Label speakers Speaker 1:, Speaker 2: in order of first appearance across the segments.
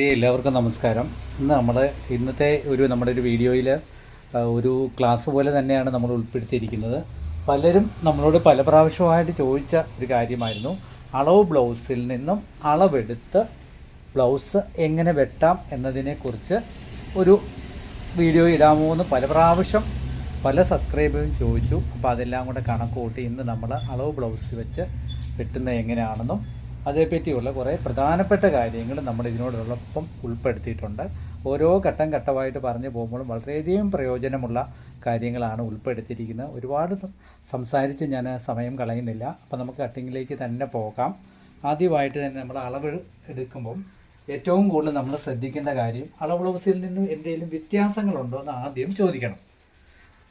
Speaker 1: എല്ലാവർക്കും നമസ്കാരം. ഇന്ന് നമ്മൾ ഇന്നത്തെ ഒരു നമ്മുടെ ഒരു വീഡിയോയിൽ ഒരു ക്ലാസ് പോലെ തന്നെയാണ് നമ്മൾ ഉൾപ്പെടുത്തിയിരിക്കുന്നത്. പലരും നമ്മളോട് പല പ്രാവശ്യമായിട്ട് ചോദിച്ച ഒരു കാര്യമായിരുന്നു. അളവ് ബ്ലൗസിൽ നിന്നും അളവെടുത്ത് ബ്ലൗസ് എങ്ങനെ വെട്ടാം എന്നതിനെക്കുറിച്ച് ഒരു വീഡിയോ ഇടാമോ എന്ന് പല പ്രാവശ്യം പല സബ്സ്ക്രൈബേഴ്സും ചോദിച്ചു. അപ്പോൾ അതെല്ലാം കൂടെ കണക്ക് കൂട്ടി ഇന്ന് നമ്മൾ അളവ് ബ്ലൗസ് വെച്ച് വെട്ടുന്നത് എങ്ങനെയാണെന്നും അതേപ്പറ്റിയുള്ള കുറേ പ്രധാനപ്പെട്ട കാര്യങ്ങൾ നമ്മൾ ഇതിനോടൊപ്പം ഉൾപ്പെടുത്തിയിട്ടുണ്ട്. ഓരോ ഘട്ടം ഘട്ടമായിട്ട് പറഞ്ഞു പോകുമ്പോഴും വളരെയധികം പ്രയോജനമുള്ള കാര്യങ്ങളാണ് ഉൾപ്പെടുത്തിയിരിക്കുന്നത്. ഒരുപാട് സംസാരിച്ച് ഞാൻ സമയം കളയുന്നില്ല. അപ്പോൾ നമുക്ക് കട്ടിങ്ങിലേക്ക് തന്നെ പോകാം. ആദ്യമായിട്ട് തന്നെ നമ്മൾ അളവ് എടുക്കുമ്പം ഏറ്റവും കൂടുതൽ നമ്മൾ ശ്രദ്ധിക്കേണ്ട കാര്യം അളവ് ബ്ലൗസിൽ നിന്ന് എന്തെങ്കിലും വ്യത്യാസങ്ങളുണ്ടോ എന്ന് ആദ്യം ചോദിക്കണം.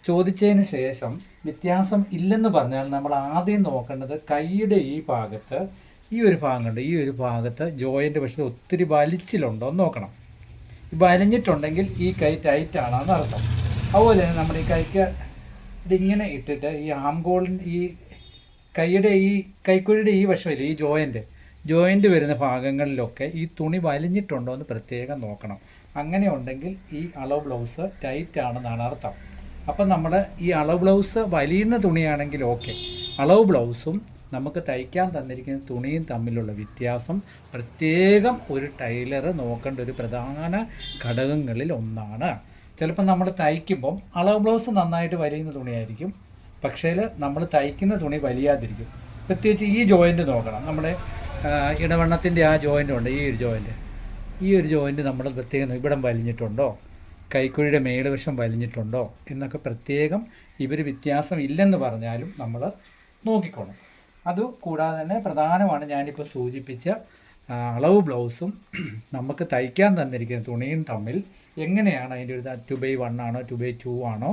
Speaker 1: ചോദിച്ചതിന് ശേഷം വ്യത്യാസം ഇല്ലെന്ന് പറഞ്ഞാൽ നമ്മൾ ആദ്യം നോക്കേണ്ടത് കൈയുടെ ഈ ഭാഗത്ത് ഈ ഒരു ഭാഗം കണ്ട് ഈ ഒരു ഭാഗത്ത് ജോയിന്റ് പക്ഷേ ഒത്തിരി വലിച്ചിലുണ്ടോ എന്ന് നോക്കണം. വലിഞ്ഞിട്ടുണ്ടെങ്കിൽ ഈ കൈ ടൈറ്റ് ആണെന്ന് അർത്ഥം. അതുപോലെ തന്നെ നമ്മുടെ ഈ കൈക്ക് ഇതിങ്ങനെ ഇട്ടിട്ട് ഈ ആം ഗോളിൻ ഈ കൈയുടെ ഈ കൈക്കുഴിയുടെ ഈ വശമില്ല ഈ ജോയിന്റ് ജോയിന്റ് വരുന്ന ഭാഗങ്ങളിലൊക്കെ ഈ തുണി വലിഞ്ഞിട്ടുണ്ടോ എന്ന് പ്രത്യേകം നോക്കണം. അങ്ങനെ ഉണ്ടെങ്കിൽ ഈ അളവ് ബ്ലൗസ് ടൈറ്റ് ആണെന്നാണ് അർത്ഥം. അപ്പം നമ്മൾ ഈ അളവ് ബ്ലൗസ് വലിയുന്ന തുണിയാണെങ്കിൽ ഓക്കെ അളവ് ബ്ലൗസും നമുക്ക് തയ്ക്കാൻ തന്നിരിക്കുന്ന തുണിയും തമ്മിലുള്ള വ്യത്യാസം പ്രത്യേകം ഒരു ടൈലർ നോക്കേണ്ട ഒരു പ്രധാന ഘടകങ്ങളിൽ ഒന്നാണ്. ചിലപ്പോൾ നമ്മൾ തയ്ക്കുമ്പം അളവ് ബ്ലൗസ് നന്നായിട്ട് വലിയുന്ന തുണിയായിരിക്കും. പക്ഷേ നമ്മൾ തയ്ക്കുന്ന തുണി വലിയാതിരിക്കും. പ്രത്യേകിച്ച് ഈ ജോയിന്റ് നോക്കണം. നമ്മുടെ ഇടവണ്ണത്തിന്റെ ആ ജോയിന്റ് ഉണ്ട്. ഈ ഒരു ജോയിന്റ്. ഈ ഒരു ജോയിന്റ് നമ്മൾ പ്രത്യേകം ഇവിടം വലിഞ്ഞിട്ടുണ്ടോ? കൈക്കുഴിയുടെ മേലുവശം വലിഞ്ഞിട്ടുണ്ടോ? എന്നൊക്കെ പ്രത്യേകം ഇവർ വ്യത്യാസം ഇല്ലെന്ന് പറഞ്ഞാലും നമ്മൾ നോക്കിക്കോണം. അത് കൂടാതെ തന്നെ പ്രധാനമാണ് ഞാനിപ്പോൾ സൂചിപ്പിച്ച അളവ് ബ്ലൗസും നമുക്ക് തയ്ക്കാൻ തന്നിരിക്കുന്ന തുണിയും തമ്മിൽ എങ്ങനെയാണ് അതിന്റെ ഒരു ടു ബൈ വൺ ആണോ ടു ബൈ ടു ആണോ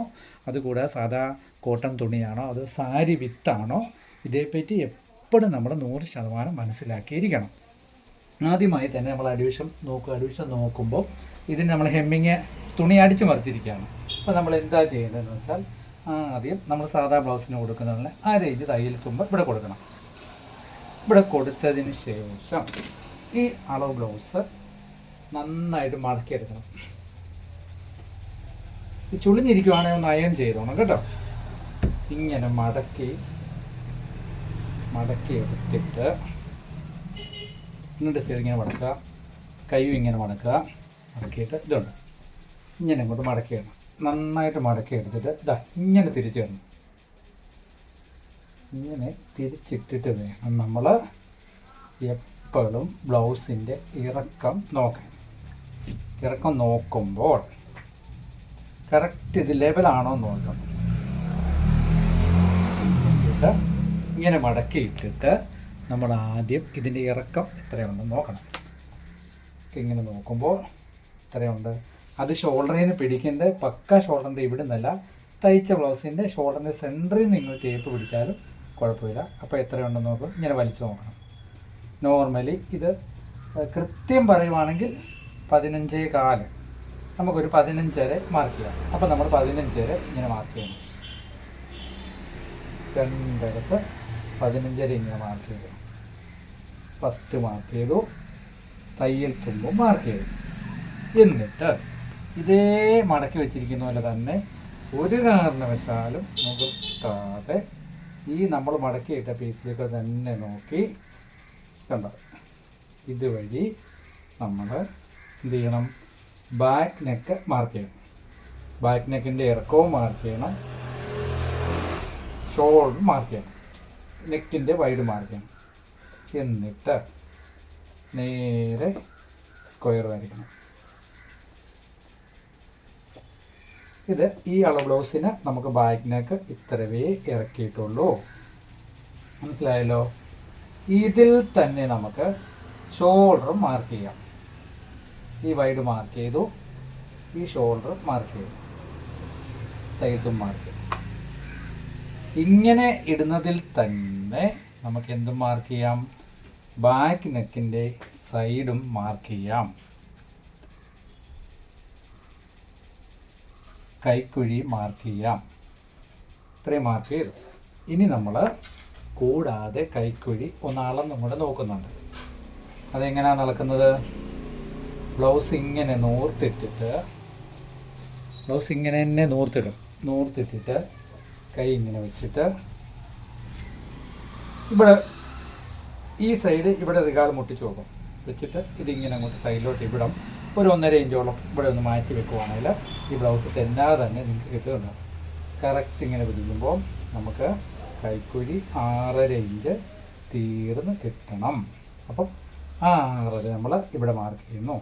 Speaker 1: അതുകൂടാതെ സാധാ കോട്ടൺ തുണിയാണോ അതോ സാരി വിത്താണോ ഇതേപ്പറ്റി എപ്പോഴും നമ്മൾ നൂറ് ശതമാനം മനസ്സിലാക്കിയിരിക്കണം. ആദ്യമായി തന്നെ നമ്മൾ അഡ്യൂഷൻ നോക്കുക. അഡ്യൂഷൻ നോക്കുമ്പോൾ ഇതിന് നമ്മൾ ഹെമ്മിങ് തുണി അടിച്ചു മറിച്ചിരിക്കുകയാണ്. അപ്പോൾ നമ്മൾ എന്താ ചെയ്യുന്നതെന്ന് വെച്ചാൽ ആദ്യം നമ്മൾ സാധാ ബ്ലൗസിന് കൊടുക്കുന്നതിന് ആ റേഞ്ച് തയ്യൽ തുമ്പ് ഇവിടെ കൊടുക്കണം. ഇവിടെ കൊടുത്തതിന് ശേഷം ഈ അളവ് ബ്ലൗസ് നന്നായിട്ട് മടക്കിയെടുക്കണം. ഈ ചുളിഞ്ഞിരിക്കുവാണെങ്കിൽ ഒന്ന് അയൺ ചെയ്തോണം കേട്ടോ. ഇങ്ങനെ മടക്കി മടക്കി എടുത്തിട്ട് ഇങ്ങോട്ട് സൈഡ് ഇങ്ങനെ മടക്കുക കൈയും ഇങ്ങനെ മടക്കുക മടക്കിയിട്ട് ഇതുണ്ട്. ഇങ്ങനെ ഇങ്ങോട്ട് മടക്കിയിടണം. നന്നായിട്ട് മടക്കി എടുത്തിട്ട് ഇതാ ഇങ്ങനെ തിരിച്ചു തിരിച്ചിടണം ഇങ്ങനെ തിരിച്ചിട്ടിട്ട് വേണം നമ്മൾ എപ്പോഴും ബ്ലൗസിന്റെ ഇറക്കം നോക്കാൻ. ഇറക്കം നോക്കുമ്പോൾ കറക്റ്റ് ഇത് ലെവലാണോ എന്ന് നോക്കണം ഇങ്ങനെ മടക്കി ഇട്ടിട്ട് നമ്മൾ ആദ്യം ഇതിന്റെ ഇറക്കം എത്രയുണ്ടെന്ന് നോക്കണം. ഇങ്ങനെ നോക്കുമ്പോൾ എത്രയുണ്ട്? അത് ഷോൾഡറിൽ നിന്ന് പിടിക്കേണ്ട പക്ക ഷോൾഡറിന്റെ ഇവിടെ നിന്നല്ല തയ്ച്ച ബ്ലൗസിന്റെ ഷോൾഡറിന്റെ സെന്ററിൽ നിന്ന് നിങ്ങൾ ടേപ്പ് പിടിച്ചാലും കുഴപ്പമില്ല. അപ്പോൾ എത്രയുണ്ടെന്ന് നോക്കും. ഇങ്ങനെ വലിച്ചു നോക്കണം. നോർമലി ഇത് കൃത്യം പറയുവാണെങ്കിൽ പതിനഞ്ചേ കാൽ. നമുക്കൊരു പതിനഞ്ചര മാർക്ക് ചെയ്യാം. അപ്പോൾ നമ്മൾ പതിനഞ്ചര ഇങ്ങനെ മാർക്ക് ചെയ്യണം. രണ്ടിടത്ത് പതിനഞ്ചര ഇങ്ങനെ മാർക്ക് ചെയ്തു. ഫസ്റ്റ് മാർക്ക് ചെയ്തു. തയ്യൽ തുമ്പും മാർക്ക് ചെയ്തു. എന്നിട്ട് ഇതേ മടക്കി വെച്ചിരിക്കുന്ന പോലെ തന്നെ ഒരു കാരണവശാലും മുതിർത്താതെ ഈ നമ്മൾ മടക്കിയിട്ട പീസിലേക്ക് തന്നെ നോക്കി കണ്ടോ? ഇതുവഴി നമ്മൾ എന്ത് ചെയ്യണം? ബാക്ക് നെക്ക് മാർക്ക് ചെയ്യണം. ബാക്ക് നെക്കിന്റെ ഇറക്കവും മാർക്ക് ചെയ്യണം. ഷോൾഡർ മാർക്ക് ചെയ്യണം. നെക്കിന്റെ വൈഡ് മാർക്ക് ചെയ്യണം. എന്നിട്ട് നേരെ സ്ക്വയർ വരയ്ക്കണം. ഇത് ഈ അളവ് ബ്ലൗസിന് നമുക്ക് ബാക്ക് നെക്ക് ഇത്രവേ ഇറക്കിയിട്ടുള്ളൂ. മനസ്സിലായല്ലോ? ഇതിൽ തന്നെ നമുക്ക് ഷോൾഡർ മാർക്ക് ചെയ്യാം. ഈ വൈഡ് മാർക്ക് ചെയ്തു. ഈ ഷോൾഡർ മാർക്ക് ചെയ്തു. തൈത്തും മാർക്ക് ചെയ്തു. ഇങ്ങനെ ഇടുന്നതിൽ തന്നെ നമുക്ക് എന്തും മാർക്ക് ചെയ്യാം? ബാക്ക് നെക്കിന്റെ സൈഡും മാർക്ക് ചെയ്യാം. കൈക്കുഴി മാർക്ക് ചെയ്യാം. ഇത്രയും മാർക്ക് ചെയ്തു. ഇനി നമ്മൾ കൂടാതെ കൈക്കുഴി ഒന്ന് അളന്നും കൂടെ നോക്കുന്നുണ്ട്. അതെങ്ങനെയാണ് അളക്കുന്നത് ബ്ലൗസ് ഇങ്ങനെ നൂർത്തിട്ടിട്ട് ബ്ലൗസ് ഇങ്ങനെ തന്നെ നൂർത്തിടും. നൂർത്തിട്ടിട്ട് കൈ ഇങ്ങനെ വെച്ചിട്ട് ഇവിടെ ഈ സൈഡ് ഇവിടെ റികാൾ മുട്ടിച്ച് നോക്കും വെച്ചിട്ട് ഇതിങ്ങനെ അങ്ങോട്ട് സൈഡിലോട്ട് ഇവിടം. ഒരു ഒന്നര ഇഞ്ചോളം ഇവിടെ ഒന്ന് മാറ്റി വെക്കുവാണെങ്കിൽ ഈ ബ്ലൗസ് തെന്നാതെ തന്നെ നിങ്ങൾക്ക് കിട്ടുന്നുണ്ട്. കറക്റ്റ് ഇങ്ങനെ പിടിക്കുമ്പോൾ നമുക്ക് കൈക്കുഴി ആറര ഇഞ്ച് തീർന്ന് കിട്ടണം. അപ്പം ആ ആറര നമ്മൾ ഇവിടെ മാർക്ക് ചെയ്യുന്നു.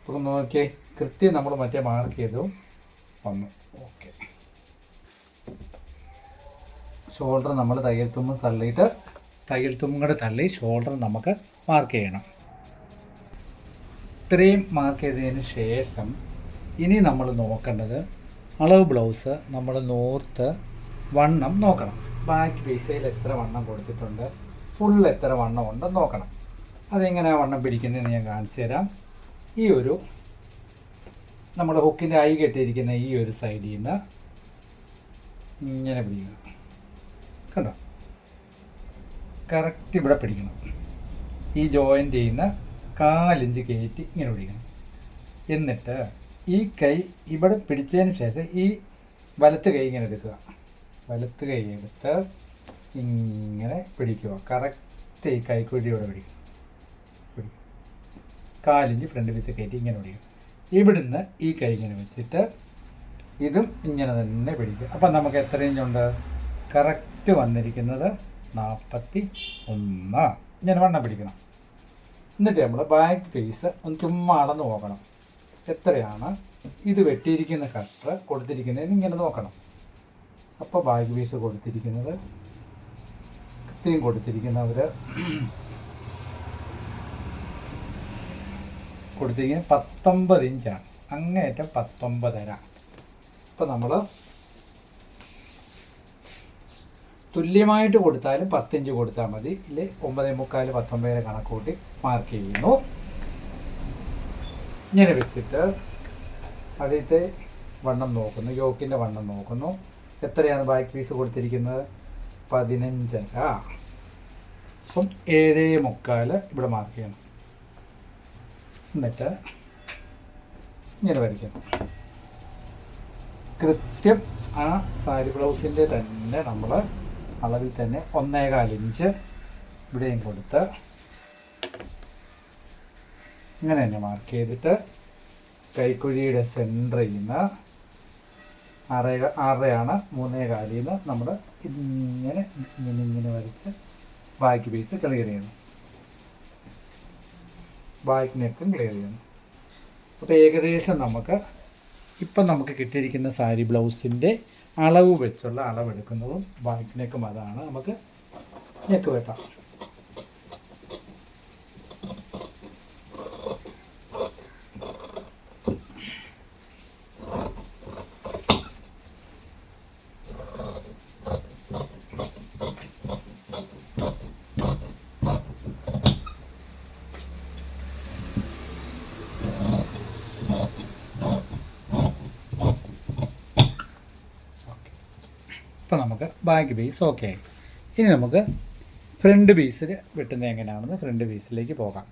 Speaker 1: അപ്പം നോക്കിയേ കൃത്യം നമ്മൾ മറ്റേ മാർക്ക് ചെയ്തു. വന്നു. ഓക്കെ ഷോൾഡർ നമ്മൾ തയ്യൽ തുമ്പ് തള്ളിയിട്ട് തയ്യൽ തുമ്പും കൂടെ തള്ളി ഷോൾഡർ നമുക്ക് മാർക്ക് ചെയ്യണം. ഇത്രയും മാർക്ക് ചെയ്തതിന് ശേഷം ഇനി നമ്മൾ നോക്കേണ്ടത് അളവ് ബ്ലൗസ് നമ്മൾ നോർത്ത് വണ്ണം നോക്കണം. ബാക്ക് പീസയിൽ എത്ര വണ്ണം കൊടുത്തിട്ടുണ്ട്? ഫുൾ എത്ര വണ്ണം ഉണ്ടെന്ന് നോക്കണം. അതെങ്ങനെ വണ്ണം പിടിക്കുന്നതെന്ന് ഞാൻ കാണിച്ചു തരാം. ഈ ഒരു നമ്മുടെ ഹുക്കിന്റെ ഐ കെട്ടിയിരിക്കുന്ന ഈ ഒരു സൈഡിൽ നിന്ന് ഇങ്ങനെ പിടിക്കണം. കണ്ടോ? കറക്റ്റ് ഇവിടെ പിടിക്കണം. ഈ ജോയിന്റ് ചെയ്യുന്ന കാലിഞ്ച് കയറ്റി ഇങ്ങനെ പിടിക്കണം. എന്നിട്ട് ഈ കൈ ഇവിടെ പിടിച്ചതിന് ശേഷം ഈ വലത്ത് കൈ ഇങ്ങനെ എടുക്കുക. വലത്ത് കൈ എടുത്ത് ഇങ്ങനെ പിടിക്കുക. കറക്റ്റ് ഈ കൈക്കുഴി ഇവിടെ പിടിക്കും പിടിക്കും കാലിഞ്ച് ഫ്രണ്ട് പീസ് കയറ്റി ഇങ്ങനെ പിടിക്കും ഇവിടുന്ന് ഈ കൈ ഇങ്ങനെ വെച്ചിട്ട് ഇതും ഇങ്ങനെ തന്നെ പിടിക്കും അപ്പം നമുക്ക് എത്ര ഇഞ്ചുണ്ട് കറക്റ്റ് വന്നിരിക്കുന്നത് നാൽപ്പത്തി ഒന്ന്. ഇങ്ങനെ വണ്ണം പിടിക്കണം. എന്നിട്ട് നമ്മൾ ബാക്ക് പീസ് ഒന്ന് ചുമ്മാ അളന്ന് നോക്കണം. എത്രയാണ്? ഇത് വെട്ടിയിരിക്കുന്ന കട്ടർ കൊടുത്തിരിക്കുന്നതെന്ന് ഇങ്ങനെ നോക്കണം. അപ്പോൾ ബാക്ക് പീസ് കൊടുത്തിരിക്കുന്നത് കൃത്യം കൊടുത്തിരിക്കുന്നവർ കൊടുത്തിരിക്കുന്നത് പത്തൊമ്പത് ഇഞ്ചാണ്. അങ്ങേറ്റം പത്തൊമ്പതര. അപ്പോൾ നമ്മൾ തുല്യമായിട്ട് കൊടുത്താലും പത്തിഞ്ച് കൊടുത്താൽ മതി. ഇല്ലെ? ഒമ്പതേ മുക്കാൽ പത്തൊമ്പതിന് കണക്ക് കൂട്ടി മാർക്ക് ചെയ്യുന്നു. ഇങ്ങനെ വെച്ചിട്ട് ആദ്യത്തെ വണ്ണം നോക്കുന്നു. യോക്കിന്റെ വണ്ണം നോക്കുന്നു. എത്രയാണ് ബാക്ക് പീസ് കൊടുത്തിരിക്കുന്നത്? പതിനഞ്ചര. അപ്പം ഏഴേ മുക്കാൽ ഇവിടെ മാർക്ക് ചെയ്യണം. എന്നിട്ട് ഇങ്ങനെ വരയ്ക്കണം കൃത്യം ആ സാരി ബ്ലൗസിന്റെ തന്നെ നമ്മൾ അളവിൽ തന്നെ ഒന്നേകാൽ ഇഞ്ച് ഇവിടെയും കൊടുത്ത് ഇങ്ങനെ തന്നെ മാർക്ക് ചെയ്തിട്ട് കൈക്കുഴിയുടെ സെന്ററിൽ നിന്ന് ആറേ ആറരയാണ് മൂന്നേ കാലിൽ നിന്ന് നമ്മൾ ഇങ്ങനെ ഇങ്ങനെ ഇങ്ങനെ വരച്ച് ബാക്ക് പീസ് ക്ലിയർ ചെയ്യണം ബാക്ക് നെക്കും ക്ലിയർ ചെയ്യണം അപ്പോൾ ഏകദേശം നമുക്ക് ഇപ്പം നമുക്ക് കിട്ടിയിരിക്കുന്ന സാരി ബ്ലൗസിന്റെ അളവ് വെച്ചുള്ള അളവെടുക്കുന്നതും ബാക്കിനേക്കും അതാണ് നമുക്ക് നെക്ക് വെട്ടാം ഇപ്പം നമുക്ക് ബാക്ക് പീസ് ഓക്കെ. ഇനി നമുക്ക് ഫ്രണ്ട് പീസിൽ വെട്ടുന്നത് എങ്ങനെയാണെന്ന് ഫ്രണ്ട് പീസിലേക്ക് പോകാം.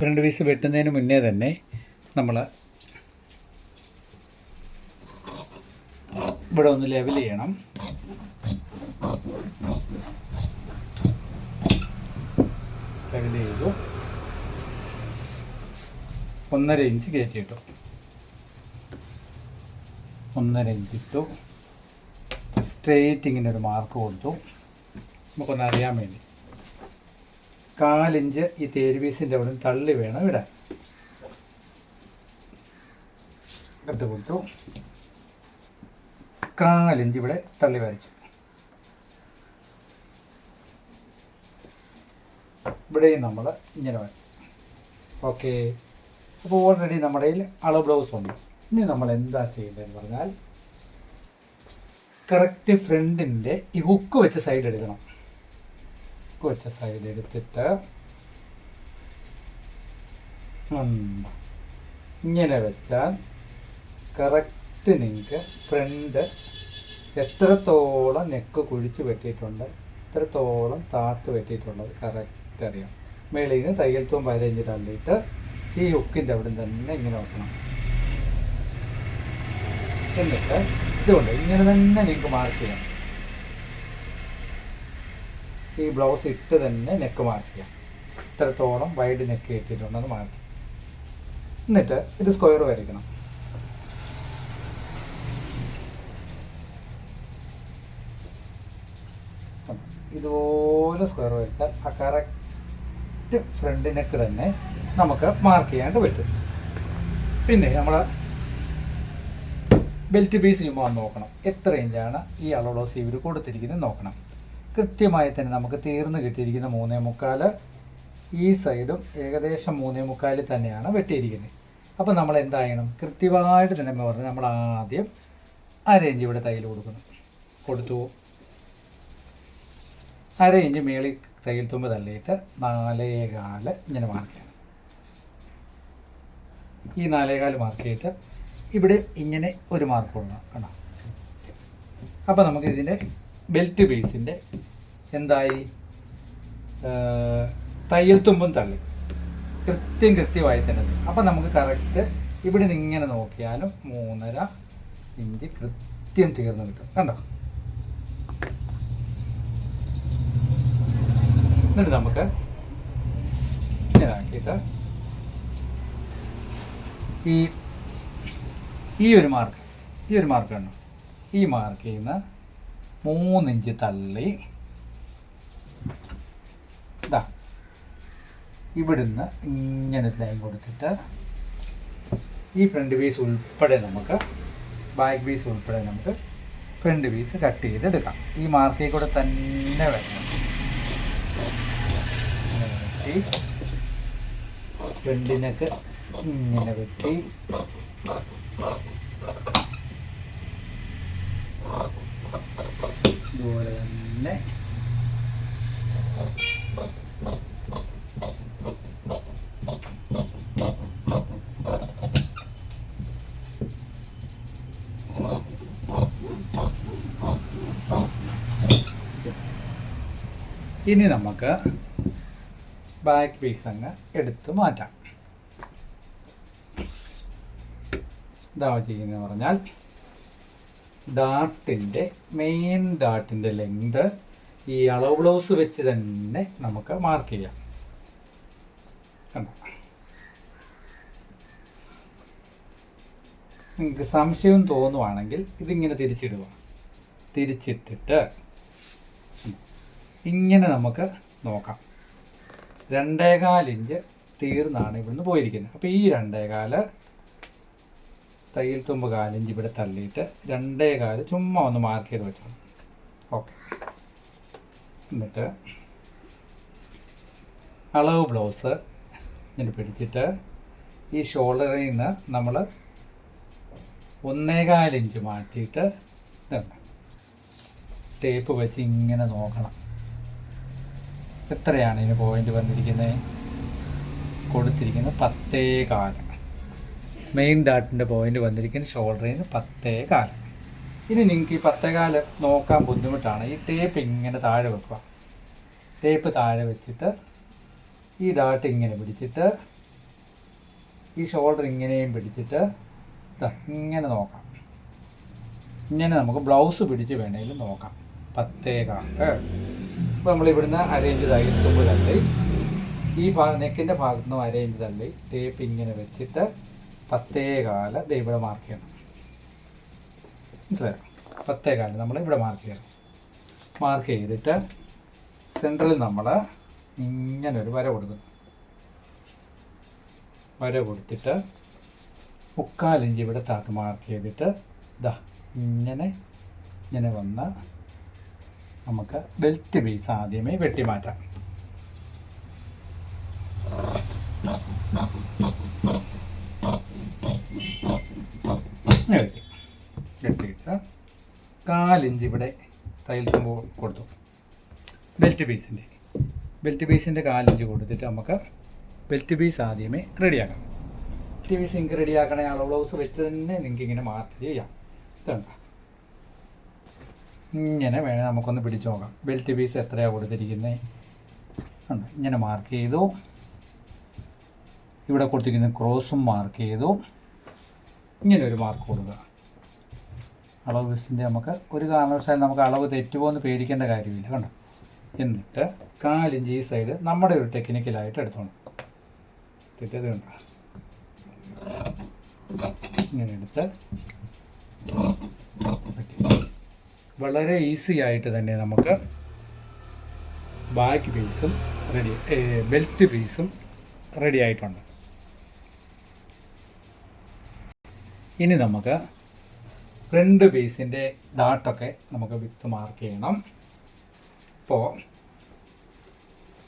Speaker 1: ഫ്രണ്ട് പീസ് വെട്ടുന്നതിന് മുന്നേ തന്നെ നമ്മൾ ഇവിടെ ഒന്ന് ലെവൽ ചെയ്യണം. ലെവൽ ചെയ്തു. ഒന്നര ഇഞ്ച് കയറ്റിയിട്ടു. ഒന്നര ഇഞ്ച് ഇട്ടു. ഇങ്ങനെ ഒരു മാർക്ക് കൊടുത്തു. നമുക്കൊന്ന് അറിയാൻ വേണ്ടി. കാലിഞ്ച് ഈ തേരുപീസിന്റെ അവിടെ നിന്ന് തള്ളി വേണം ഇടാൻ. ഇട്ട് കൊടുത്തു. കാലിഞ്ച് ഇവിടെ തള്ളി വരച്ചു. ഇവിടെയും നമ്മൾ ഇങ്ങനെ വരും ഓക്കെ അപ്പോൾ ഓൾറെഡി നമ്മുടെ കയ്യിൽ അളവ് ബ്ലൗസ് ഉണ്ട് ഇനി നമ്മൾ എന്താ ചെയ്യേണ്ടതെന്ന് പറഞ്ഞാൽ കറക്റ്റ് ഫ്രണ്ടിന്റെ ഈ ഹുക്ക് വെച്ച സൈഡ് എടുക്കണം. ഹുക്ക് വെച്ച സൈഡ് എടുത്തിട്ട് ഇങ്ങനെ വെച്ചാൽ കറക്റ്റ് നിങ്ങൾക്ക് ഫ്രണ്ട് എത്രത്തോളം നെക്ക് കുഴിച്ച് വെട്ടിയിട്ടുണ്ട് എത്രത്തോളം താത്ത് വെട്ടിയിട്ടുള്ളത് കറക്റ്റ് അറിയാം. മേളിൽ നിന്ന് തയ്യൽ തൂമ്പ് തള്ളിയിട്ട് ഈ ഹുക്കിന്റെ അവിടെ തന്നെ ഇങ്ങനെ വെക്കണം. എന്നിട്ട് ഇതുകൊണ്ട് ഇങ്ങനെ തന്നെ നിങ്ങൾക്ക് മാർക്ക് ചെയ്യാം. ഈ ബ്ലൗസ് ഇട്ട് തന്നെ നെക്ക് മാർക്ക് ചെയ്യാം. ഇത്രത്തോളം വൈഡ് നെക്ക് കയറ്റിയിട്ടുണ്ടെന്ന് മാർക്ക് എന്നിട്ട് ഇത് സ്ക്വയർ വരയ്ക്കണം. ഇതുപോലെ സ്ക്വയർ വരച്ചാൽ ആ കറക്റ്റ് ഫ്രണ്ട് നെക്ക് തന്നെ നമുക്ക് മാർക്ക് ചെയ്യാനായിട്ട് പറ്റും. പിന്നെ നമ്മൾ ബെൽറ്റ് പീസ് ചുമ്മാ നോക്കണം. എത്ര ഇഞ്ചാണ് ഈ അളവുള്ള സീവിൽ കൊടുത്തിരിക്കുന്നത് നോക്കണം. കൃത്യമായി തന്നെ നമുക്ക് തീർന്ന് കിട്ടിയിരിക്കുന്ന മൂന്നേ മുക്കാൽ ഈ സൈഡും ഏകദേശം മൂന്നേ മുക്കാൽ തന്നെയാണ് വെട്ടിയിരിക്കുന്നത്. അപ്പോൾ നമ്മൾ എന്തായണം? കൃത്യമായിട്ട് തന്നെ പറഞ്ഞ് നമ്മൾ ആദ്യം അര ഇഞ്ച് ഇവിടെ തയ്യൽ കൊടുക്കുന്നു. കൊടുത്തു. അര ഇഞ്ച് മേളിൽ തയ്യൽ തുമ്പ് തള്ളിയിട്ട് നാലേകാൽ ഇങ്ങനെ മാർക്ക് ചെയ്യണം. ഈ നാലേകാൽ മാർക്ക് ചെയ്തിട്ട് ഇവിടെ ഇങ്ങനെ ഒരു മാർക്ക് കണ്ടോ? അപ്പോൾ നമുക്ക് ഇതിന്റെ ബെൽറ്റ് പീസിന്റെ എന്തായി? തയ്യൽ തുമ്പും തള്ളി. കൃത്യം കൃത്യമായി തന്നെ അപ്പം നമുക്ക് കറക്റ്റ് ഇവിടെ നിന്ന് ഇങ്ങനെ നോക്കിയാലും മൂന്നര ഇഞ്ച് കൃത്യം തീർന്ന് കിട്ടും. കണ്ടോ? എന്നിട്ട് നമുക്ക് ഇങ്ങനെ ആക്കിയിട്ട് ഈ ഈ ഒരു മാർക്ക് ഈ ഒരു മാർക്ക് കണ്ടു? ഈ മാർക്കിൽ നിന്ന് മൂന്നിഞ്ച് തള്ളി. ഇതാ ഇവിടുന്ന് ഇങ്ങനെ ലൈൻ കൊടുത്തിട്ട് ഈ ഫ്രണ്ട് പീസ് ഉൾപ്പെടെ നമുക്ക് ബാക്ക് പീസ് ഉൾപ്പെടെ നമുക്ക് ഫ്രണ്ട് പീസ് കട്ട് ചെയ്തെടുക്കാം. ഈ മാർക്കിൽ കൂടെ തന്നെ വരണം. വെട്ടി ഫ്രണ്ടിനൊക്കെ ഇങ്ങനെ വെട്ടി. തന്നെ ഇനി നമുക്ക് ബാക്ക് പീസ് അങ്ങ് എടുത്ത് മാറ്റാം. ഇതാ ചെയ്യുന്നത് പറഞ്ഞാൽ ഡാർട്ടിന്റെ മെയിൻ ഡാർട്ടിന്റെ ലെങ്ത് ഈ അളവ് ബ്ലൗസ് വെച്ച് തന്നെ നമുക്ക് മാർക്ക് ചെയ്യാം. കണ്ടോ? നിങ്ങൾക്ക് സംശയം തോന്നുവാണെങ്കിൽ ഇതിങ്ങനെ തിരിച്ചിടുക. തിരിച്ചിട്ടിട്ട് ഇങ്ങനെ നമുക്ക് നോക്കാം. രണ്ടേകാൽ ഇഞ്ച് തീർന്നാണ് ഇവിടുന്ന് പോയിരിക്കുന്നത്. അപ്പോൾ ഈ രണ്ടേകാൽ തയ്യൽ തുമ്പ് കാലിഞ്ച് ഇവിടെ തള്ളിയിട്ട് രണ്ടേ കാൽ ചുമ്മാ ഒന്ന് മാർക്ക് ചെയ്ത് വെച്ചോളൂ. ഓക്കെ എന്നിട്ട് അളവ് ബ്ലൗസ് ഇങ്ങനെ പിടിച്ചിട്ട് ഈ ഷോൾഡറിൽ നിന്ന് നമ്മൾ ഒന്നേകാൽ ഇഞ്ച് മാറ്റിയിട്ട് ടേപ്പ് വെച്ച് ഇങ്ങനെ നോക്കണം. എത്രയാണ് ഇതിന് പോയിന്റ് വന്നിരിക്കുന്നത് കൊടുത്തിരിക്കുന്നത് പത്തേ കാലം. മെയിൻ ഡാട്ടിന്റെ പോയിന്റ് വന്നിരിക്കുന്നത് ഷോൾഡറിൽ നിന്ന് പത്തേ കാലം. ഇനി നിങ്ങൾക്ക് ഈ പത്തേ കാൽ നോക്കാൻ ബുദ്ധിമുട്ടാണ്. ഈ ടേപ്പ് ഇങ്ങനെ താഴെ വെക്കുക. ടേപ്പ് താഴെ വെച്ചിട്ട് ഈ ഡാട്ട് ഇങ്ങനെ പിടിച്ചിട്ട് ഈ ഷോൾഡർ ഇങ്ങനെയും പിടിച്ചിട്ട് ഇങ്ങനെ നോക്കാം. ഇങ്ങനെ നമുക്ക് ബ്ലൗസ് പിടിച്ച് വേണമെങ്കിലും നോക്കാം. പത്തേ അപ്പോൾ നമ്മൾ ഇവിടുന്ന് തയ്ക്കുമ്പോൾ തയ്യൽ തുമ്പ് തള്ളി. ഈ ഭാഗ നെക്കിന്റെ ഭാഗത്തു അറേഞ്ച് അരയിഞ്ച് തള്ളി. ടേപ്പ് ഇങ്ങനെ വെച്ചിട്ട് പത്തേ കാല ദേ ഇവിടെ മാർക്ക് ചെയ്യണം. മനസ്സിലായോ? പത്തേ കാല നമ്മൾ ഇവിടെ മാർക്ക് ചെയ്യണം. മാർക്ക് ചെയ്തിട്ട് സെൻട്രൽ നമ്മൾ ഇങ്ങനെ ഒരു വര കൊടുക്കുന്നു വര കൊടുത്തിട്ട് മുക്കാലിഞ്ച് ഇവിടെ താത്ത് മാർക്ക് ചെയ്തിട്ട് ഇതാ ഇങ്ങനെ ഇങ്ങനെ വന്ന നമുക്ക് ബെൽറ്റ് പീസ് ആദ്യമേ വെട്ടി മാറ്റാം ഇങ്ങനെ വെട്ടി വെട്ടിയിട്ട് കാലിഞ്ച് ഇവിടെ തയ്യൽ സംഭവം കൊടുത്തു. ബെൽറ്റ് പീസിന്റെ ബെൽറ്റ് പീസിന്റെ കാലിഞ്ച് കൊടുത്തിട്ട് നമുക്ക് ബെൽറ്റ് പീസ് ആദ്യമേ റെഡിയാക്കാം ബെൽറ്റ് പീസ് നിങ്ങൾക്ക് റെഡിയാക്കണേ ആ ബ്ലൗസ് വെച്ച് തന്നെ നിങ്ങൾക്ക് ഇങ്ങനെ മാർക്ക് ചെയ്യാം. ഇതുണ്ട. ഇങ്ങനെ വേണേൽ നമുക്കൊന്ന് പിടിച്ചു നോക്കാം. ബെൽറ്റ് പീസ് എത്രയാണ് കൊടുത്തിരിക്കുന്നത് ഉണ്ട് ഇങ്ങനെ മാർക്ക് ചെയ്തു. ഇവിടെ കൊടുത്തിരിക്കുന്ന ക്രോസും മാർക്ക് ചെയ്തു. ഇങ്ങനെ ഒരു മാർക്ക് കൊടുക്കുക. അളവ് ബസ്സിന്റെ നമുക്ക് ഒരു കാരണവശാലും നമുക്ക് അളവ് തെറ്റുപോകുന്ന പേടിക്കേണ്ട കാര്യമില്ല കണ്ടോ? എന്നിട്ട് കാലിഞ്ച് ഈ സൈഡ് നമ്മുടെ ഒരു ടെക്നിക്കലായിട്ട് എടുത്തോണം. തെറ്റത് കണ്ടോ? ഇങ്ങനെ എടുത്ത് വളരെ ഈസി ആയിട്ട് തന്നെ നമുക്ക് ബാക്ക് പീസും റെഡി ബെൽറ്റ് പീസും റെഡി ആയിട്ടുണ്ട്. ഇനി നമുക്ക് ഫ്രണ്ട് പീസിന്റെ ഡാട്ടൊക്കെ നമുക്ക് വിത്ത് മാർക്ക് ചെയ്യണം. ഇപ്പോൾ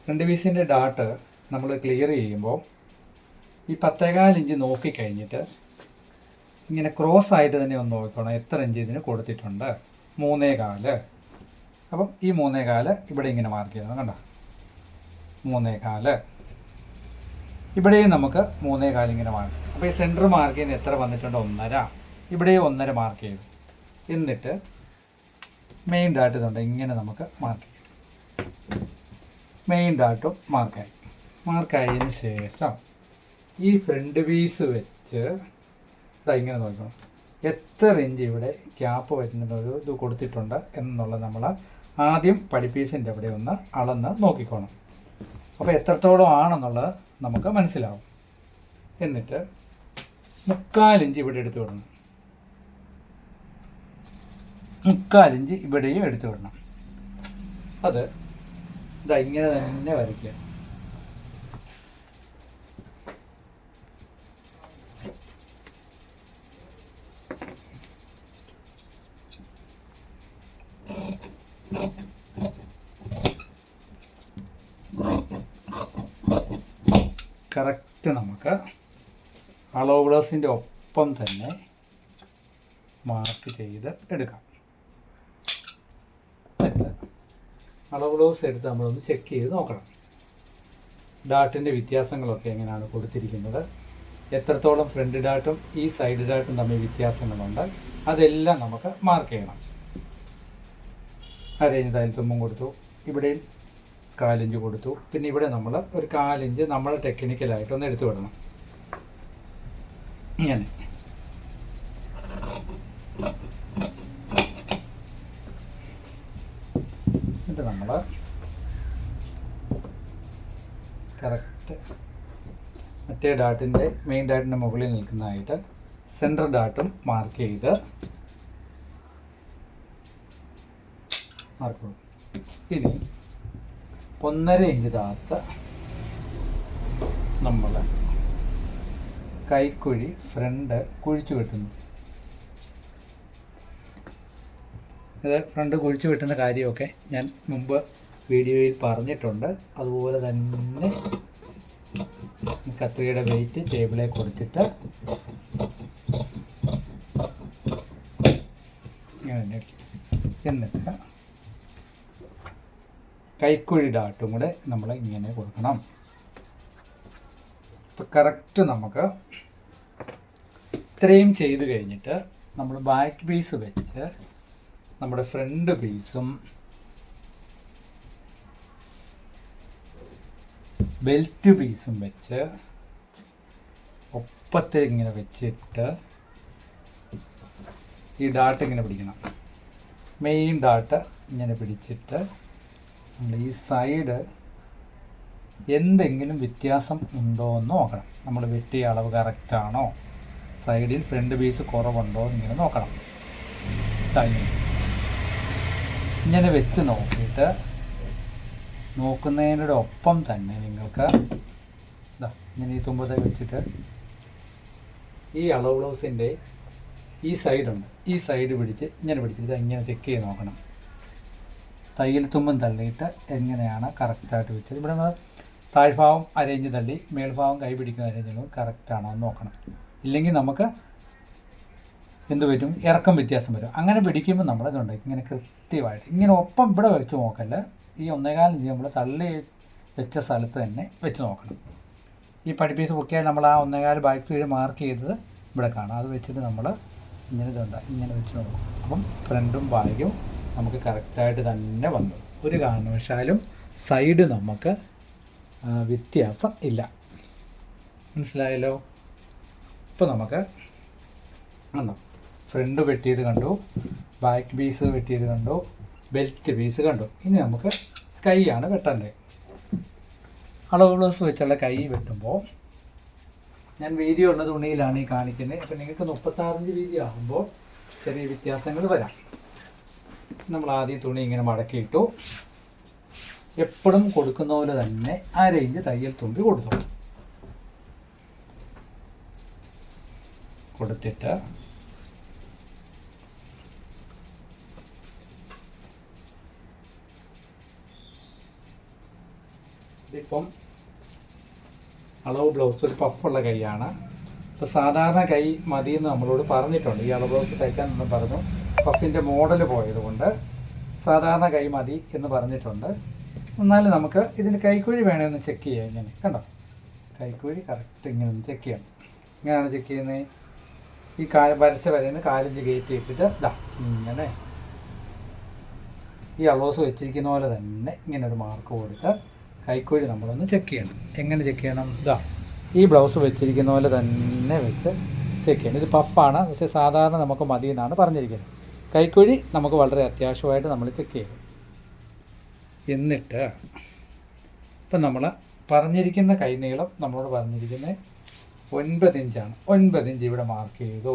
Speaker 1: ഫ്രണ്ട് പീസിന്റെ ഡാട്ട് നമ്മൾ ക്ലിയർ ചെയ്യുമ്പോൾ ഈ പത്തേകാൽ ഇഞ്ച് നോക്കിക്കഴിഞ്ഞിട്ട് ഇങ്ങനെ ക്രോസ് ആയിട്ട് തന്നെ ഒന്ന് നോക്കണം എത്ര ഇഞ്ച് ഇതിന് കൊടുത്തിട്ടുണ്ട്? മൂന്നേ കാൽ അപ്പം ഈ മൂന്നേ കാൽ ഇവിടെ ഇങ്ങനെ മാർക്ക് ചെയ്യണം കണ്ടോ? മൂന്നേ കാൽ ഇവിടെയും നമുക്ക് മൂന്നേ കാൽ ഇങ്ങനെ മാർക്ക് അപ്പോൾ ഈ സെന്റർ മാർക്ക് ചെയ്യുന്ന എത്ര വന്നിട്ടുണ്ട്? ഒന്നര. ഇവിടെയും ഒന്നര മാർക്ക് ചെയ്തു എന്നിട്ട് മെയിൻ ഡാട്ട് ഇതുണ്ട്. ഇങ്ങനെ നമുക്ക് മാർക്ക് ചെയ്യാം. മെയിൻ ഡാട്ടും മാർക്കായി മാർക്കായതിന് ശേഷം ഈ ഫ്രണ്ട് പീസ് വെച്ച് ഇതാ ഇങ്ങനെ നോക്കണം. എത്ര ഇഞ്ച് ഇവിടെ ക്യാപ്പ് വരുന്നുണ്ട് ഇത് കൊടുത്തിട്ടുണ്ട് എന്നുള്ളത് നമ്മൾ ആദ്യം പഠിപ്പീസിന്റെ അവിടെ ഒന്ന് അളന്ന് നോക്കിക്കോണം. അപ്പോൾ എത്രത്തോളം ആണെന്നുള്ളത് നമുക്ക് മനസ്സിലാവും. എന്നിട്ട് മുക്കാലിഞ്ച് ഇവിടെ എടുത്തു വിടണം. മുക്കാലിഞ്ച് ഇവിടെയും എടുത്തു വിടണം. അത് ഇതാ ഇങ്ങനെ തന്നെ വരയ്ക്കുക. കറക്റ്റ് നമുക്ക് അളവ് ഗ്ലാസിന്റെ ഒപ്പം തന്നെ മാർക്ക് ചെയ്ത് എടുക്കാം എന്നിട്ട് അളവ് ഗ്ലൗസ് എടുത്ത് നമ്മളൊന്ന് ചെക്ക് ചെയ്ത് നോക്കണം. ഡാട്ടിന്റെ വ്യത്യാസങ്ങളൊക്കെ എങ്ങനെയാണ് കൊടുത്തിരിക്കുന്നത്? എത്രത്തോളം ഫ്രണ്ട് ഡാട്ടും ഈ സൈഡ് ഡാട്ടും തമ്മിൽ വ്യത്യാസങ്ങളുണ്ട്? അതെല്ലാം നമുക്ക് മാർക്ക് ചെയ്യണം. അരയിഞ്ച് തലത്തുമ്പും കൊടുത്തു. ഇവിടെയും കാലിഞ്ച് കൊടുത്തു. പിന്നെ ഇവിടെ നമ്മൾ ഒരു കാലിഞ്ച് നമ്മൾ ടെക്നിക്കലായിട്ടൊന്ന് എടുത്തു വിടണം. ഇങ്ങനെ എന്നിട്ട് നമ്മൾ കറക്റ്റ് മറ്റേ ഡാട്ടിന്റെ മെയിൻ ഡാട്ടിന്റെ മുകളിൽ നിൽക്കുന്നതായിട്ട് സെന്റർ ഡാട്ടും മാർക്ക് ചെയ്ത് മാർക്ക് ഇനി ഒന്നര ഇഞ്ച് താത്ത നമ്മൾ കൈക്കുഴി ഫ്രണ്ട് കുഴിച്ചു വെട്ടുന്നു ഇത് ഫ്രണ്ട് കുഴിച്ചു വെട്ടുന്ന കാര്യമൊക്കെ ഞാൻ മുമ്പ് വീഡിയോയിൽ പറഞ്ഞിട്ടുണ്ട് അതുപോലെ തന്നെ ഈ കത്രികയുടെ വെയിറ്റ് ടേബിളെ കൊടുത്തിട്ട്. എന്നിട്ട് കൈക്കുഴി ഡാട്ടും കൂടെ നമ്മൾ ഇങ്ങനെ കൊടുക്കണം ഇപ്പം കറക്റ്റ് നമുക്ക് ഇത്രയും ചെയ്ത് കഴിഞ്ഞിട്ട് നമ്മൾ ബാക്ക് പീസ് വെച്ച് നമ്മുടെ ഫ്രണ്ട് പീസും ബെൽറ്റ് പീസും വെച്ച് ഒപ്പത്തെ ഇങ്ങനെ വെച്ചിട്ട് ഈ ഡാട്ട് ഇങ്ങനെ പിടിക്കണം. മെയിൻ ഡാട്ട് ഇങ്ങനെ പിടിച്ചിട്ട് നമ്മൾ ഈ സൈഡ് എന്തെങ്കിലും വ്യത്യാസം ഉണ്ടോ എന്ന് നോക്കണം. നമ്മൾ വെട്ടിയ അളവ് കറക്റ്റാണോ സൈഡിൽ ഫ്രണ്ട് പീസ് കുറവുണ്ടോ എന്ന് ഇങ്ങനെ നോക്കണം. ദാ ഇങ്ങനെ. വെച്ച് നോക്കിയിട്ട് നോക്കുന്നതിനോട് ഒപ്പം തന്നെ നിങ്ങൾക്ക് ഇതാ ഇങ്ങനെ ഈ തുമ്പത്തേക്ക് വെച്ചിട്ട് ഈ അളവ് ബ്ലൗസിന്റെ ഈ സൈഡുണ്ട്. ഈ സൈഡ് പിടിച്ച് ഇങ്ങനെ പിടിച്ചിട്ട് ഇങ്ങനെ ചെക്ക് ചെയ്ത് നോക്കണം. തയ്യൽ തുമ്പം തള്ളിയിട്ട് എങ്ങനെയാണ് കറക്റ്റായിട്ട് വെച്ചത്? ഇവിടെ നമ്മൾ താഴ്ഭാവം അരേഞ്ച് തള്ളി മേൽഭാവം കൈ പിടിക്കുന്ന അരയിഞ്ച് കറക്റ്റാണോ എന്ന് നോക്കണം. ഇല്ലെങ്കിൽ നമുക്ക് എന്ത് പറ്റും? ഇറക്കം വ്യത്യാസം വരും. അങ്ങനെ പിടിക്കുമ്പോൾ നമ്മൾ ഇതുണ്ട്. ഇങ്ങനെ കൃത്യമായിട്ട്. ഇങ്ങനെ ഒപ്പം ഇവിടെ വെച്ച് നോക്കല്ല ഈ ഒന്നേകാൽ ഇഞ്ച് നമ്മൾ തള്ളി വെച്ച സ്ഥലത്ത് തന്നെ വെച്ച് നോക്കണം. ഈ പഠിപ്പീസ് പൊക്കിയാൽ നമ്മൾ ആ ഒന്നേകാൽ ബാക്ക് സൈഡ് മാർക്ക് ചെയ്തത് ഇവിടെ കാണാം. അത് വെച്ചിട്ട് നമ്മൾ ഇങ്ങനെ ഇതുണ്ട് ഇങ്ങനെ വെച്ച് നോക്കും. അപ്പം ഫ്രണ്ടും ബാക്കും നമുക്ക് കറക്റ്റായിട്ട് തന്നെ വന്നു. ഒരു കാരണവശാലും സൈഡ് നമുക്ക് വ്യത്യാസം ഇല്ല. മനസ്സിലായല്ലോ? ഇപ്പോൾ നമുക്ക് ഫ്രണ്ട് വെട്ടിയത് കണ്ടു. ബാക്ക് പീസ് വെട്ടിയത് കണ്ടു ബെൽറ്റ് പീസ് കണ്ടു? ഇനി നമുക്ക് കൈയാണ് വെട്ടേണ്ടത് അളവ് ബ്ലൗസ് വെച്ചുള്ള കൈ വെട്ടുമ്പോൾ ഞാൻ വീതി ഉള്ള തുണിയിലാണ് ഈ കാണിക്കുന്നത്. അപ്പം നിങ്ങൾക്ക് മുപ്പത്താറിഞ്ച് വീതി ആകുമ്പോൾ ചെറിയ വ്യത്യാസങ്ങൾ വരാം. നമ്മൾ ആദ്യം തുണി ഇങ്ങനെ മടക്കിയിട്ടു. എപ്പോഴും കൊടുക്കുന്ന പോലെ തന്നെ ആ റേഞ്ച് തയ്യൽ തുമ്പി കൊടുത്തു. കൊടുത്തിട്ട് ഇതിപ്പം അളവ് ബ്ലൗസ് ഒരു പഫുള്ള കൈയാണ്. ഇപ്പോൾ സാധാരണ കൈ മതി എന്ന് നമ്മളോട് പറഞ്ഞിട്ടുണ്ട്. ഈ അളവ് ബ്ലൗസ് തയ്ക്കാൻ എന്ന് പറഞ്ഞു. പഫിന്റെ മോഡൽ പോയതുകൊണ്ട് സാധാരണ കൈ മതി എന്ന് പറഞ്ഞിട്ടുണ്ട്. എന്നാലും നമുക്ക് ഇതിന് കൈക്കുഴി വേണമെന്ന് ചെക്ക് ചെയ്യാം ഇങ്ങനെ. കണ്ടോ? കൈക്കുഴി കറക്റ്റ് ഇങ്ങനെ ഒന്ന് ചെക്ക് ചെയ്യണം. ഇങ്ങനെയാണ് ചെക്ക് ചെയ്യുന്നത് ഈ കാ വരച്ച വരയിൽ കാലിഞ്ച് കയറ്റി ഇട്ടിട്ട് ഇതാ ഇങ്ങനെ ഈ അളോസ് വെച്ചിരിക്കുന്ന പോലെ തന്നെ ഇങ്ങനെ ഒരു മാർക്ക് കൊടുത്ത് കൈക്കുഴി നമ്മളൊന്ന് ചെക്ക് ചെയ്യണം. എങ്ങനെ ചെക്ക് ചെയ്യണം? ഇതാ ഈ ബ്ലൗസ് വെച്ചിരിക്കുന്ന പോലെ തന്നെ വെച്ച് ചെക്ക് ചെയ്യണം. ഇത് പഫാണ് പക്ഷേ സാധാരണ നമുക്ക് മതി എന്നാണ് പറഞ്ഞിരിക്കുന്നത്. കൈക്കുഴി നമുക്ക് വളരെ അത്യാവശ്യമായിട്ട് നമ്മൾ ചെക്ക് ചെയ്യണം. എന്നിട്ട് ഇപ്പം നമ്മൾ പറഞ്ഞിരിക്കുന്ന കൈനീളം നമ്മളോട് പറഞ്ഞിരിക്കുന്നത് ഒൻപത് ഇഞ്ചാണ്. ഒൻപത് ഇഞ്ച് ഇവിടെ മാർക്ക് ചെയ്തു.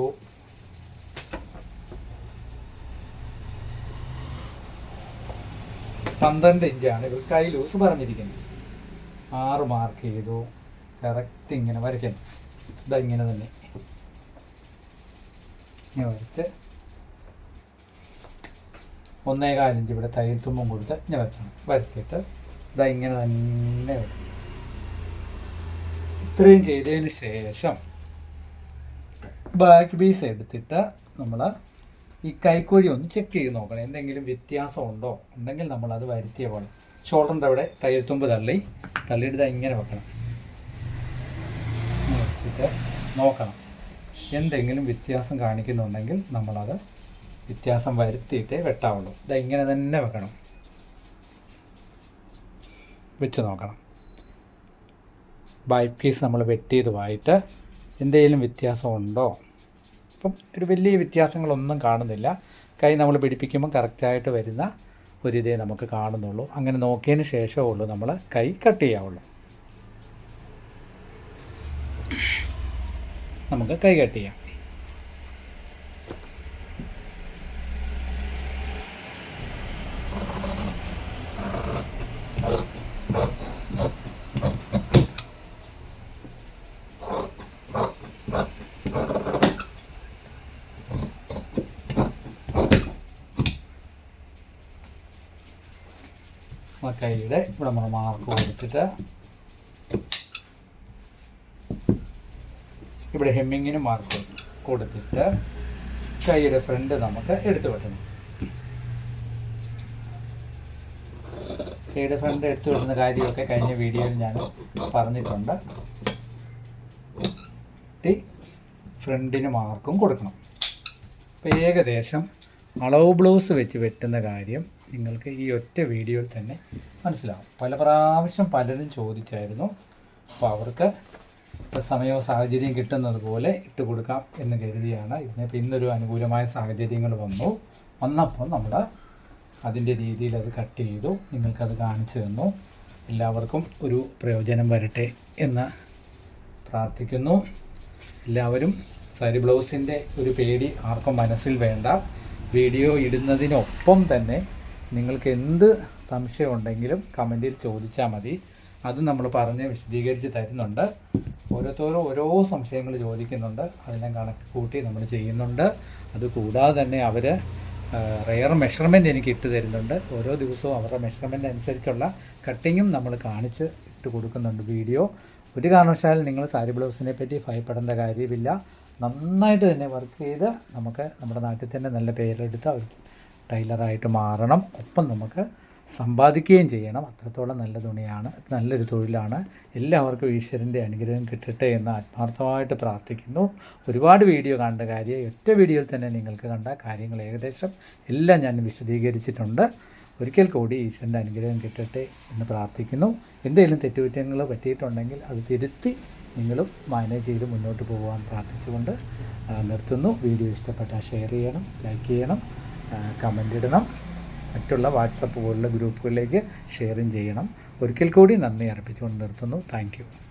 Speaker 1: പന്ത്രണ്ട് ഇഞ്ചാണ് കൈ ലൂസ് പറഞ്ഞിരിക്കുന്നത്. ആറ് മാർക്ക് ചെയ്തു. കറക്റ്റ് ഇങ്ങനെ വരയ്ക്കണം. ഇതാ ഇങ്ങനെ തന്നെ. ഇങ്ങനെ വരച്ച്. ഒന്നേ കാലിഞ്ച് ഇവിടെ തയ്യൽ തുമ്പും കൊടുത്ത് ഞാൻ വരച്ചാണ് വരച്ചിട്ട് ഇതാ ഇങ്ങനെ തന്നെ ഇത്രയും ചെയ്തതിന് ശേഷം ബാക്ക് പീസ് എടുത്തിട്ട് നമ്മൾ ഈ കൈക്കോഴി ഒന്ന് ചെക്ക് ചെയ്ത് നോക്കണം. എന്തെങ്കിലും വ്യത്യാസം ഉണ്ടോ ഉണ്ടെങ്കിൽ നമ്മൾ അത് വരുത്തിയ പോലെ. ഷോൾഡറിന്റെ അവിടെ തയ്യൽത്തുമ്പ് തള്ളി. തള്ളിയിട്ട് ഇങ്ങനെ വെക്കണം. വെച്ചിട്ട് നോക്കണം. എന്തെങ്കിലും വ്യത്യാസം കാണിക്കുന്നുണ്ടെങ്കിൽ നമ്മളത് വ്യത്യാസം വരുത്തിയിട്ടേ വെട്ടാവുള്ളൂ. ഇത് ഇങ്ങനെ തന്നെ വെക്കണം. വെച്ച് നോക്കണം. ബൈക്ക് പീസ് നമ്മൾ വെട്ടിയതുമായിട്ട് എന്തെങ്കിലും വ്യത്യാസം ഉണ്ടോ ഇപ്പം ഒരു വലിയ വ്യത്യാസങ്ങളൊന്നും കാണുന്നില്ല. കൈ നമ്മൾ പിടിപ്പിക്കുമ്പോൾ കറക്റ്റായിട്ട് വരുന്ന ഒരിതേ നമുക്ക് കാണുന്നുള്ളൂ. അങ്ങനെ നോക്കിയതിന് ശേഷമേ ഉള്ളൂ നമ്മൾ കൈ കട്ട് ചെയ്യാവുള്ളൂ. നമുക്ക് കൈ കട്ട് ചെയ്യാം. കൈയുടെ ഇവിടെ നമ്മൾ മാർക്ക് കൊടുത്തിട്ട് ഇവിടെ ഹെമ്മിങ്ങിന് മാർക്ക് കൊടുത്തിട്ട് കൈയുടെ ഫ്രണ്ട് നമുക്ക് എടുത്തു വെട്ടണം. കൈയുടെ ഫ്രണ്ട് എടുത്തു വിടുന്ന കാര്യമൊക്കെ കഴിഞ്ഞ വീഡിയോയിൽ ഞാൻ പറഞ്ഞിട്ടുണ്ട്. ഫ്രണ്ടിന് മാർക്കും കൊടുക്കണം. അപ്പോൾ ഏകദേശം അളവ് ബ്ലൗസ് വെച്ച് വെട്ടുന്ന കാര്യം നിങ്ങൾക്ക് ഈ ഒറ്റ വീഡിയോയിൽ തന്നെ മനസ്സിലാവും. പല പ്രാവശ്യം പലരും ചോദിച്ചായിരുന്നു. അപ്പോൾ അവർക്ക് സമയവും സാഹചര്യം കിട്ടുന്നത് പോലെ ഇട്ട് കൊടുക്കാം എന്ന് കരുതിയാണ്. ഇതിനിപ്പോൾ ഇന്നൊരു അനുകൂലമായ സാഹചര്യങ്ങൾ വന്നു. വന്നപ്പോൾ നമ്മൾ അതിന്റെ രീതിയിൽ അത് കട്ട് ചെയ്തു. നിങ്ങൾക്കത് കാണിച്ചു തന്നു. എല്ലാവർക്കും ഒരു പ്രയോജനം വരട്ടെ എന്ന് പ്രാർത്ഥിക്കുന്നു. എല്ലാവരും സാരി ബ്ലൗസിന്റെ ഒരു പേടി ആർക്കും മനസ്സിൽ വേണ്ട. വീഡിയോ ഇടുന്നതിനൊപ്പം തന്നെ നിങ്ങൾക്ക് എന്ത് സംശയം ഉണ്ടെങ്കിലും കമന്റിൽ ചോദിച്ചാൽ മതി. അത് നമ്മൾ പറഞ്ഞ് വിശദീകരിച്ച് തരുന്നുണ്ട്. ഓരോരുത്തരും ഓരോ സംശയങ്ങൾ ചോദിക്കുന്നുണ്ട്. അതെല്ലാം കണക്ക് കൂട്ടി നമ്മൾ ചെയ്യുന്നുണ്ട്. അത് കൂടാതെ തന്നെ അവർ റെയർ മെഷർമെന്റ് എനിക്ക് ഇട്ട് തരുന്നുണ്ട്. ഓരോ ദിവസവും അവരുടെ മെഷർമെന്റ് അനുസരിച്ചുള്ള കട്ടിങ്ങും നമ്മൾ കാണിച്ച് ഇട്ട് കൊടുക്കുന്നുണ്ട് വീഡിയോ. ഒരു കാരണവശാലും നിങ്ങൾ സാരി ബ്ലൗസിനെ പറ്റി ഭയപ്പെടേണ്ട കാര്യമില്ല. നന്നായിട്ട് തന്നെ വർക്ക് ചെയ്ത് നമുക്ക് നമ്മുടെ നാട്ടിൽ തന്നെ നല്ല പേരെടുത്ത് അവർ ടൈലറായിട്ട് മാറണം. ഒപ്പം നമുക്ക് സമ്പാദിക്കുകയും ചെയ്യണം. അത്രത്തോളം നല്ല തുണിയാണ് നല്ലൊരു തൊഴിലാണ്. എല്ലാവർക്കും ഈശ്വരന്റെ അനുഗ്രഹം കിട്ടട്ടെ എന്ന് ആത്മാർത്ഥമായിട്ട് പ്രാർത്ഥിക്കുന്നു. ഒരുപാട് വീഡിയോ കണ്ട കാര്യം ഒറ്റ വീഡിയോയിൽ തന്നെ നിങ്ങൾക്ക് കണ്ട കാര്യങ്ങൾ ഏകദേശം എല്ലാം ഞാൻ വിശദീകരിച്ചിട്ടുണ്ട്. ഒരിക്കൽ കൂടി ഈശ്വരന്റെ അനുഗ്രഹം കിട്ടട്ടെ എന്ന് പ്രാർത്ഥിക്കുന്നു. എന്തെങ്കിലും തെറ്റുകുറ്റങ്ങൾ പറ്റിയിട്ടുണ്ടെങ്കിൽ അത് തിരുത്തി നിങ്ങളും മാനേജ് ചെയ്ത് മുന്നോട്ട് പോകാൻ പ്രാർത്ഥിച്ചുകൊണ്ട് നിർത്തുന്നു. വീഡിയോ ഇഷ്ടപ്പെട്ടാൽ ഷെയർ ചെയ്യണം ലൈക്ക് ചെയ്യണം. കമന്റ് ഇടണം. മറ്റുള്ള വാട്സപ്പ് പോലുള്ള ഗ്രൂപ്പുകളിലേക്ക് ഷെയറും ചെയ്യണം. ഒരിക്കൽ കൂടി നന്ദി അർപ്പിച്ചുകൊണ്ട് നിർത്തുന്നു. താങ്ക്